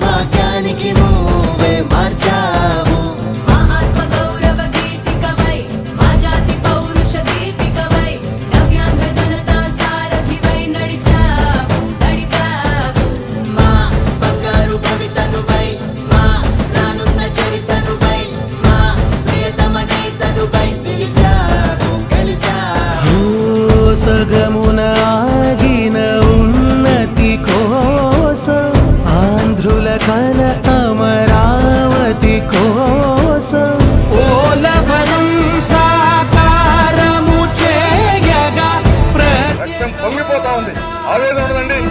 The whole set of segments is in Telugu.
Fuck. ఉండదండి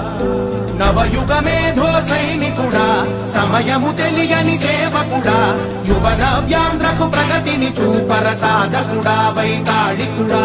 నవయుగ మేధో సైనికుడా సమయము తెలియని సేవకుడా యువన వ్యాంధ్రకు ప్రగతిని చూపర సాధకుడా వైతాళికుడా.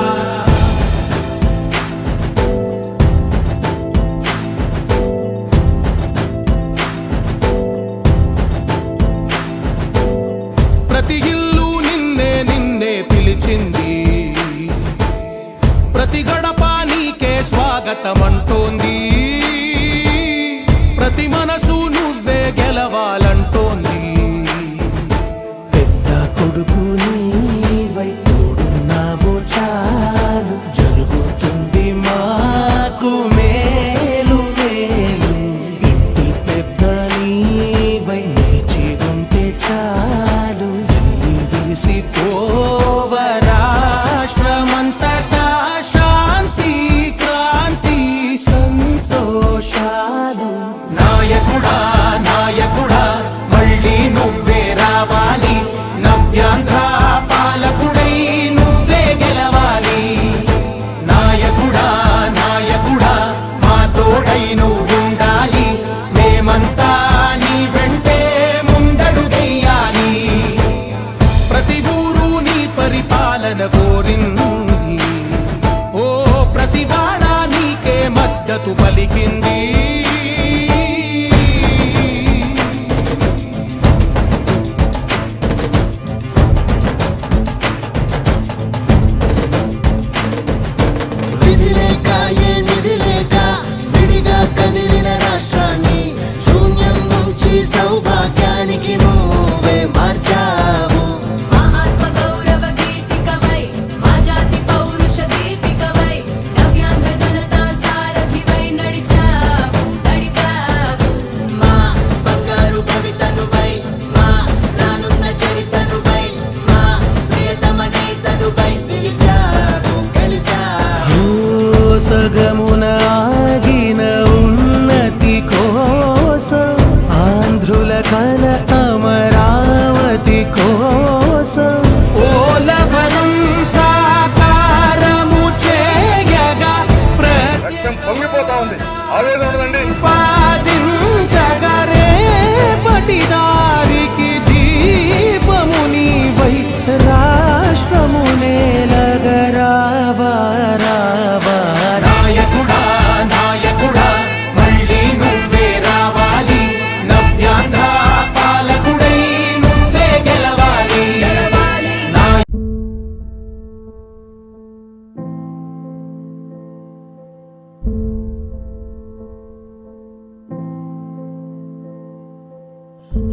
కల అమరావతి కోసం